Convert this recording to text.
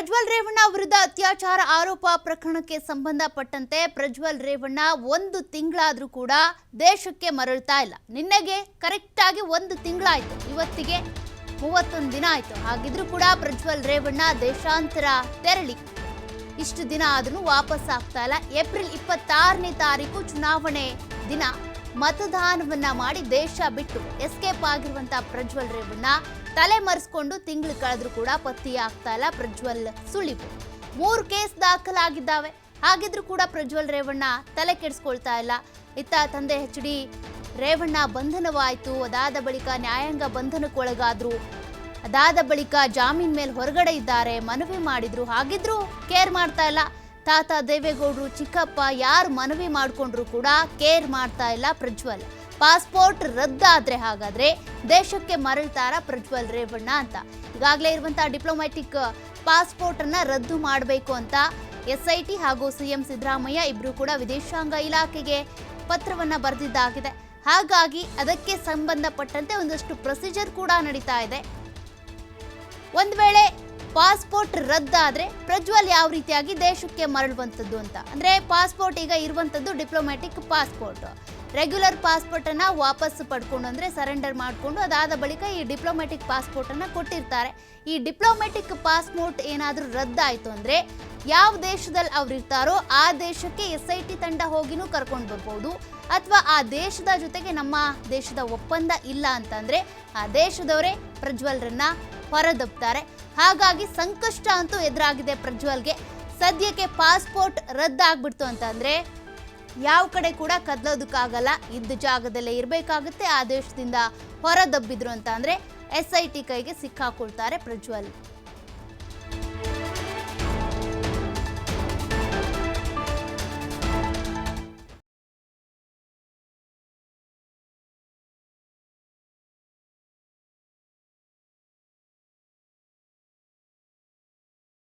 ಪ್ರಜ್ವಲ್ ರೇವಣ್ಣ ವಿರುದ್ಧ ಅತ್ಯಾಚಾರ ಆರೋಪ ಪ್ರಕರಣಕ್ಕೆ ಸಂಬಂಧಪಟ್ಟಂತೆ ಪ್ರಜ್ವಲ್ ರೇವಣ್ಣ ಒಂದು ತಿಂಗಳಾದರೂ ಕೂಡ ದೇಶಕ್ಕೆ ಮರಳ್ತಾ ಇಲ್ಲ. ನಿನ್ನೆಗೆ ಕರೆಕ್ಟ್ ಆಗಿ ಒಂದು ತಿಂಗಳಾಯ್ತು. ಇವತ್ತಿಗೆ ಮೂವತ್ತೊಂದು ದಿನ ಆಯ್ತು. ಹಾಗಿದ್ರೂ ಕೂಡ ಪ್ರಜ್ವಲ್ ರೇವಣ್ಣ ದೇಶಾಂತರ ತೆರಳಿ. ಇಷ್ಟು ದಿನ ಆದ್ರೂ ವಾಪಸ್ ಆಗ್ತಾ ಇಲ್ಲ. ಏಪ್ರಿಲ್ ಇಪ್ಪತ್ತಾರನೇ ತಾರೀಕು ಚುನಾವಣೆ ದಿನ. ಮತದಾನವನ್ನ ಮಾಡಿ ದೇಶ ಬಿಟ್ಟು ಎಸ್ಕೇಪ್ ಆಗಿರುವಂತ ಪ್ರಜ್ವಲ್ ರೇವಣ್ಣ. ತಲೆ ಮರೆಸ್ಕೊಂಡು ತಿಂಗಳು ಕಳೆದ್ರೂ ಕೂಡ ಪತ್ತಿ ಆಗ್ತಾ ಇಲ್ಲ. ಪ್ರಜ್ವಲ್ ಸುಳಿವು ಮೂರು ಕೇಸ್ ದಾಖಲಾಗಿದ್ದಾವೆ. ಹಾಗಿದ್ರೂ ಕೂಡ ಪ್ರಜ್ವಲ್ ರೇವಣ್ಣ ತಲೆ ಕೆಡಿಸ್ಕೊಳ್ತಾ ಇಲ್ಲ. ಇತ್ತ ತಂದೆ ಎಚ್ ಡಿ ರೇವಣ್ಣ ಬಂಧನವಾಯಿತು. ಅದಾದ ಬಳಿಕ ನ್ಯಾಯಾಂಗ ಬಂಧನಕ್ಕೊಳಗಾದ್ರು. ಅದಾದ ಬಳಿಕ ಜಾಮೀನ್ ಮೇಲೆ ಹೊರಗಡೆ ಇದ್ದಾರೆ. ಮನವಿ ಮಾಡಿದ್ರು. ಹಾಗಿದ್ರು ಕೇರ್ ಮಾಡ್ತಾ ಇಲ್ಲ. ತಾತ ದೇವೇಗೌಡರು ಚಿಕ್ಕಪ್ಪ ಯಾರು ಮನವಿ ಮಾಡಿಕೊಂಡ್ರು ಕೂಡ ಕೇರ್ ಮಾಡ್ತಾ ಇಲ್ಲ ಪ್ರಜ್ವಲ್. ಪಾಸ್ಪೋರ್ಟ್ ರದ್ದಾದ್ರೆ ಹಾಗಾದ್ರೆ ದೇಶಕ್ಕೆ ಮರಳ್ತಾರ ಪ್ರಜ್ವಲ್ ರೇವಣ್ಣ ಅಂತ. ಈಗಾಗಲೇ ಇರುವಂತಹ ಡಿಪ್ಲೊಮ್ಯಾಟಿಕ್ ಪಾಸ್ಪೋರ್ಟ್ ಅನ್ನ ರದ್ದು ಮಾಡಬೇಕು ಅಂತ ಎಸ್ ಐ ಟಿ ಹಾಗೂ ಸಿಎಂ ಸಿದ್ದರಾಮಯ್ಯ ಇಬ್ರು ಕೂಡ ವಿದೇಶಾಂಗ ಇಲಾಖೆಗೆ ಪತ್ರವನ್ನ ಬರೆದಿದ್ದಾಗಿದೆ. ಹಾಗಾಗಿ ಅದಕ್ಕೆ ಸಂಬಂಧಪಟ್ಟಂತೆ ಒಂದಷ್ಟು ಪ್ರೊಸೀಜರ್ ಕೂಡ ನಡೀತಾ ಇದೆ. ಒಂದ್ ವೇಳೆ ಪಾಸ್ಪೋರ್ಟ್ ರದ್ದಾದ್ರೆ ಪ್ರಜ್ವಲ್ ಯಾವ ರೀತಿಯಾಗಿ ದೇಶಕ್ಕೆ ಮರಳುವಂಥದ್ದು ಅಂತ? ಅಂದ್ರೆ ಪಾಸ್ಪೋರ್ಟ್ ಈಗ ಇರುವಂಥದ್ದು ಡಿಪ್ಲೊಮ್ಯಾಟಿಕ್ ಪಾಸ್ಪೋರ್ಟ್ ರೆಗ್ಯುಲರ್ ಪಾಸ್ಪೋರ್ಟ್ ಅನ್ನ ವಾಪಸ್ ಪಡ್ಕೊಂಡು ಅಂದ್ರೆ ಸರೆಂಡರ್ ಮಾಡಿಕೊಂಡು ಅದಾದ ಬಳಿಕ ಈ ಡಿಪ್ಲೊಮ್ಯಾಟಿಕ್ ಪಾಸ್ಪೋರ್ಟ್ ಅನ್ನ ಕೊಟ್ಟಿರ್ತಾರೆ. ಈ ಡಿಪ್ಲೊಮ್ಯಾಟಿಕ್ ಪಾಸ್ಪೋರ್ಟ್ ಏನಾದರೂ ರದ್ದಾಯ್ತು ಅಂದ್ರೆ ಯಾವ ದೇಶದಲ್ಲಿ ಅವ್ರು ಇರ್ತಾರೋ ಆ ದೇಶಕ್ಕೆ ಎಸ್ ಐ ಟಿ ತಂಡ ಹೋಗಿನೂ ಕರ್ಕೊಂಡು ಬರ್ಬೋದು. ಅಥವಾ ಆ ದೇಶದ ಜೊತೆಗೆ ನಮ್ಮ ದೇಶದ ಒಪ್ಪಂದ ಇಲ್ಲ ಅಂತಂದ್ರೆ ಆ ದೇಶದವರೇ ಪ್ರಜ್ವಲ್ರನ್ನ ಹೊರದಬ್ತಾರೆ. ಹಾಗಾಗಿ ಸಂಕಷ್ಟ ಅಂತೂ ಎದುರಾಗಿದೆ ಪ್ರಜ್ವಲ್ಗೆ. ಸದ್ಯಕ್ಕೆ ಪಾಸ್ಪೋರ್ಟ್ ರದ್ದಾಗ್ಬಿಡ್ತು ಅಂತಂದ್ರೆ ಯಾವ ಕಡೆ ಕೂಡ ಕದ್ಲೋದಕ್ಕಾಗಲ್ಲ. ಇದ್ದ ಜಾಗದಲ್ಲೇ ಇರಬೇಕಾಗುತ್ತೆ. ಆ ದೇಶದಿಂದ ಹೊರದಬ್ಬಿದ್ರು ಅಂತ ಅಂದ್ರೆ ಎಸ್ ಐ ಟಿ ಕೈಗೆ ಸಿಕ್ಕಾಕೊಳ್ತಾರೆ ಪ್ರಜ್ವಲ್.